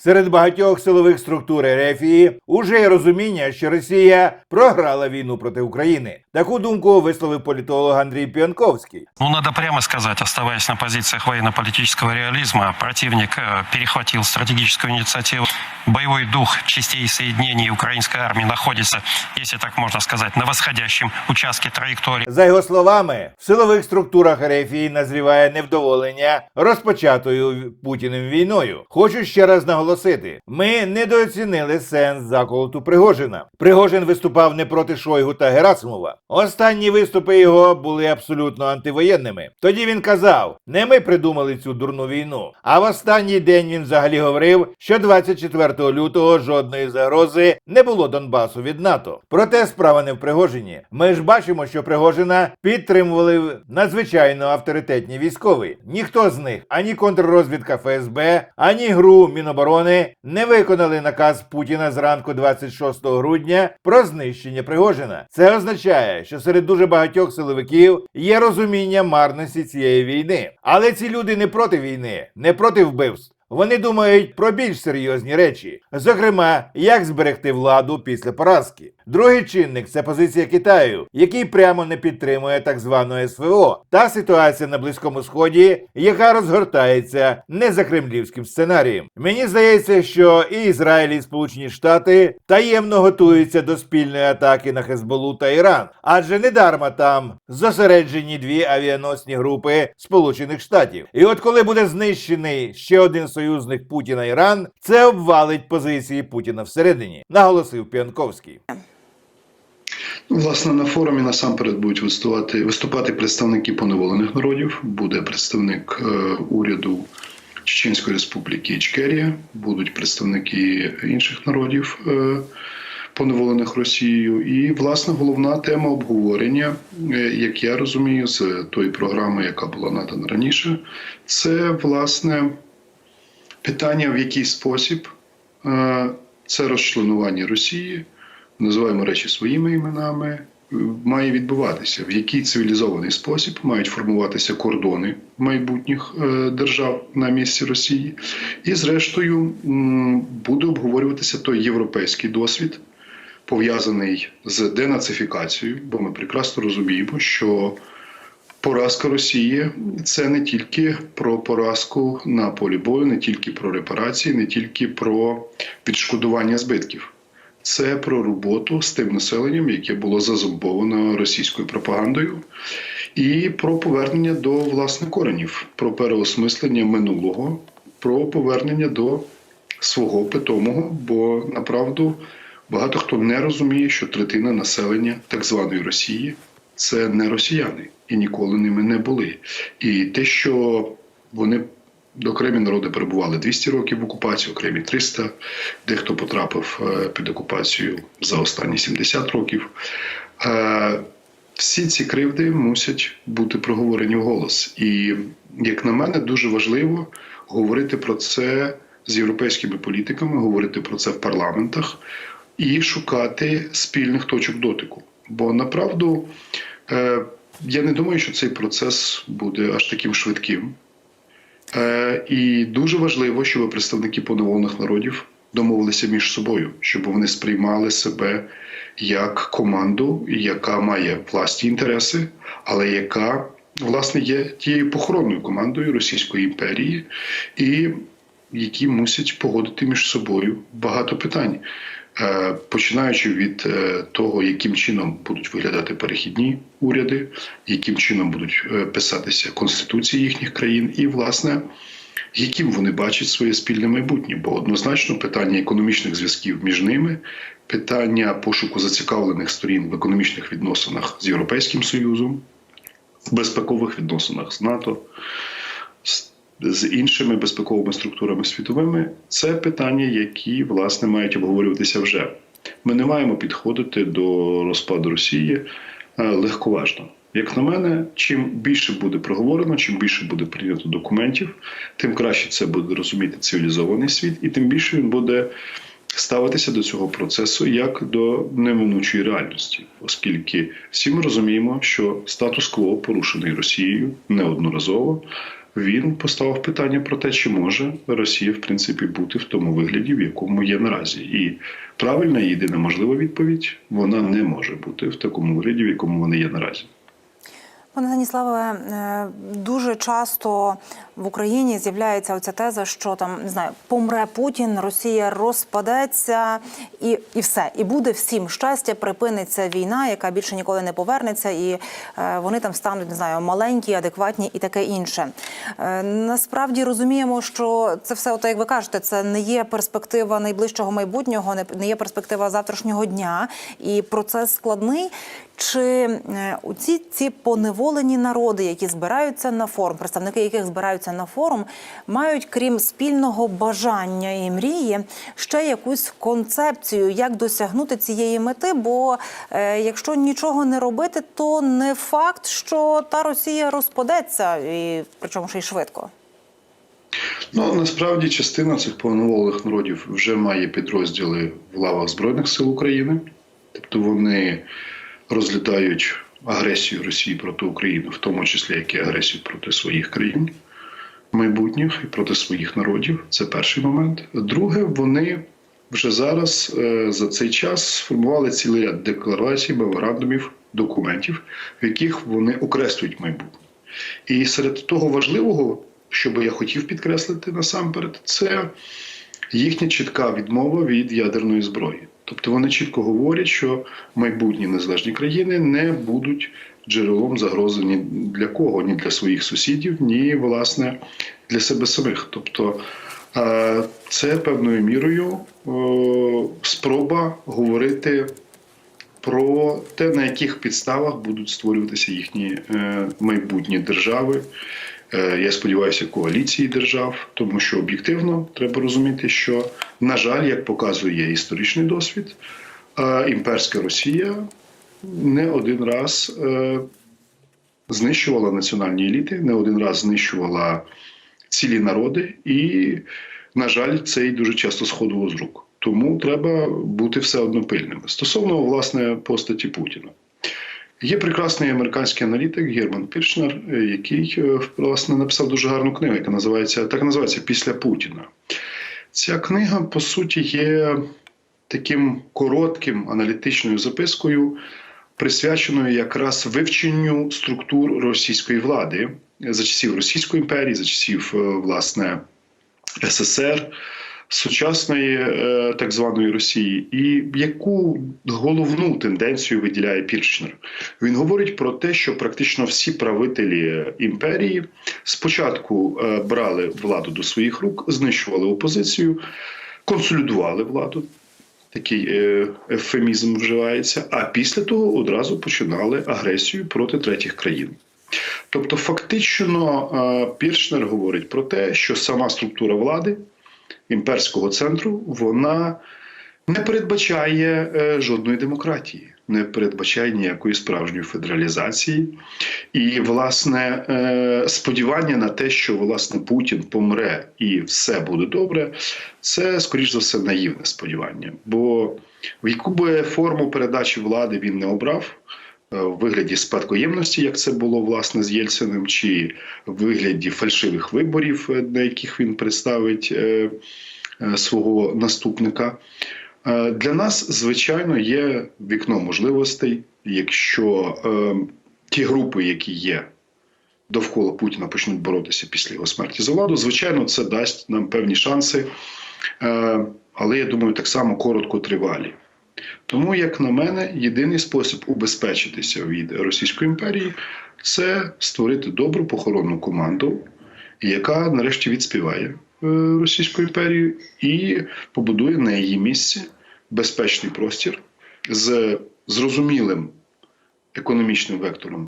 Серед багатьох силових структур Ерефії уже є розуміння, що Росія програла війну проти України. Таку думку висловив політолог Андрій Піанковський. Ну, надо прямо сказать, оставаясь на позициях военно-политического реализма, противник э, перехватил стратегическую инициативу. Боевой дух частей соединений украинской армии находится, если так можно сказать, на восходящем участке траектории. За його словами, в силових структурах Ерефії назріває невдоволення розпочатою Путіним війною. Хочу ще раз наголосити: ми недооцінили сенс заколоту Пригожина. Пригожин виступав не проти Шойгу та Герасимова. Останні виступи його були абсолютно антивоєнними. Тоді він казав: не ми придумали цю дурну війну. А в останній день він взагалі говорив, що 24 лютого жодної загрози не було Донбасу від НАТО. Проте справа не в Пригожині. Ми ж бачимо, що Пригожина підтримували надзвичайно авторитетні військові. Ніхто з них, ані контррозвідка ФСБ, ані ГРУ Міноборони не виконали наказ Путіна зранку 26 грудня про знищення Пригожина. Це означає, що серед дуже багатьох силовиків є розуміння марності цієї війни. Але ці люди не проти війни, не проти вбивств. Вони думають про більш серйозні речі, зокрема, як зберегти владу після поразки. Другий чинник це позиція Китаю, який прямо не підтримує так звану СВО, та ситуація на Близькому Сході, яка розгортається не за кремлівським сценарієм. Мені здається, що і Ізраїль, і Сполучені Штати таємно готуються до спільної атаки на Хезболу та Іран, адже недарма там зосереджені дві авіаносні групи Сполучених Штатів. І от коли буде знищений ще один союзник Путіна Іран, це обвалить позиції Путіна всередині, наголосив Піанковський. Власне, на форумі насамперед будуть виступати, виступати представники поневолених народів. Буде представник е, уряду Чеченської Республіки Ічкерія, будуть представники інших народів, е, поневолених Росією. І, власне, головна тема обговорення, е, як я розумію, з тої програми, яка була надана раніше, це власне питання, в який спосіб це розчленування Росії називаємо речі своїми іменами, е, має відбуватися, в який цивілізований спосіб мають формуватися кордони майбутніх е, держав на місці Росії, і, зрештою, буде обговорюватися той європейський досвід, пов'язаний з денацифікацією, бо ми прекрасно розуміємо, що Поразка Росії це не тільки про поразку на полі бою, не тільки про репарації, не тільки про відшкодування збитків. Це про роботу з тим населенням, яке було зазомбовано російською пропагандою, і про повернення до власне коренів, про переосмислення минулого, про повернення до свого питомого. Бо направду багато хто не розуміє, що третина населення так званої Росії це не росіяни і ніколи ними не були. І те, що вони окремі народи перебували 200 років в окупації, окремі 300, дехто потрапив е, під окупацію за останні 70 років. Е, Всі ці кривди мусять бути проговорені вголос. І, як на мене, дуже важливо говорити про це з європейськими політиками, говорити про це в парламентах і шукати спільних точок дотику. Бо направду е, я не думаю, що цей процес буде аж таким швидким. Е, і дуже важливо, щоб представники поневолених народів домовилися між собою, щоб вони сприймали себе як команду, яка має власні інтереси, але яка власне є тією похоронною командою Російської імперії, і які мусять погодити між собою багато питань. Е, Починаючи від е, того, яким чином будуть виглядати перехідні уряди, яким чином будуть е, писатися конституції їхніх країн, і власне яким вони бачать своє спільне майбутнє, бо однозначно питання економічних зв'язків між ними, питання пошуку зацікавлених сторін в економічних відносинах з Європейським Союзом, в безпекових відносинах з НАТО. З- іншими безпековими структурами світовими це питання, які власне мають обговорюватися вже. Ми не маємо підходити до розпаду Росії е, легковажно. Як на мене, чим більше буде проговорено, чим більше буде прийнято документів, тим краще це буде розуміти цивілізований світ, і тим більше він буде ставитися до цього процесу як до неминучої реальності, оскільки всі ми розуміємо, що статус-кво порушений Росією неодноразово. Він поставив питання про те, чи може Росія в принципі бути в тому вигляді, в якому є наразі. І правильна єдина можлива відповідь вона не може бути в такому вигляді, в якому вони є наразі. Пане Станіславе, е, дуже часто в Україні з'являється оця теза, що там не знаю, помре Путін, Росія розпадеться, і, і все, і буде всім щастя, припиниться війна, яка більше ніколи не повернеться, і е, вони там стануть не знаю, маленькі, адекватні і таке інше. Е, насправді розуміємо, що це все, от, як ви кажете, це не є перспектива найближчого майбутнього, не є перспектива завтрашнього дня, і процес складний. Чи е, у ці, ці поневолені народи, які збираються на форум, представники яких збираються на форум, мають крім спільного бажання і мрії ще якусь концепцію, як досягнути цієї мети? Бо е, якщо нічого не робити, то не факт, що та Росія розпадеться, і причому ще й швидко. Ну насправді частина цих повноволих народів вже має підрозділи в лавах Збройних сил України, тобто вони розглядають агресію Росії проти України, в тому числі як і агресію проти своїх країн майбутніх і проти своїх народів. Це перший момент. Друге, вони вже зараз е, за цей час сформували цілий ряд декларацій, меморандумів, документів, в яких вони окреслюють майбутнє. І серед того важливого, що би я хотів підкреслити насамперед, це їхня чітка відмова від ядерної зброї. Тобто вони чітко говорять, що майбутні незалежні країни не будуть джерелом загрози ні для кого, ні для своїх сусідів, ні власне для себе самих. Тобто е, це певною мірою е, спроба говорити про те, на яких підставах будуть створюватися їхні е, майбутні держави. Е, я сподіваюся, коаліції держав, тому що об'єктивно треба розуміти, що, на жаль, як показує історичний досвід, е, імперська Росія не один раз е, знищувала національні еліти, не один раз знищувала цілі народи, і, на жаль, це й дуже часто сходило з рук. Тому треба бути все одно пильними. Стосовно власне постаті Путіна. Є прекрасний американський аналітик Герман Піршнер, е, який е, власне написав дуже гарну книгу, яка називається так називається Після Путіна. Ця книга, по суті, є таким коротким аналітичною запискою, присвяченою якраз вивченню структур російської влади за часів Російської імперії, за часів е, власне СССР сучасної е, так званої Росії, і яку головну тенденцію виділяє Піршнер? Він говорить про те, що практично всі правителі імперії спочатку е, брали владу до своїх рук, знищували опозицію, консолідували владу. Такий е, ефемізм вживається, а після того одразу починали агресію проти третіх країн. Тобто, фактично, Піршнер говорить про те, що сама структура влади імперського центру вона не передбачає е, жодної демократії, не передбачає ніякої справжньої федералізації. І, власне, е, сподівання на те, що власне Путін помре і все буде добре, це скоріш за все наївне сподівання. Бо в яку би форму передачі влади він не обрав. Е, В вигляді спадкоємності, як це було власне з Єльциним, чи в вигляді фальшивих виборів, е, на яких він представить е, свого наступника. Для нас, звичайно, є вікно можливостей, якщо ті групи, які є довкола Путіна, почнуть боротися після його смерті за владу, звичайно, це дасть нам певні шанси, але я думаю, так само короткотривалі. Тому, як на мене, єдиний спосіб убезпечитися від Російської імперії це створити добру похоронну команду, яка нарешті відспіває е, Російську імперію і побудує на її місці безпечний простір з зрозумілим економічним вектором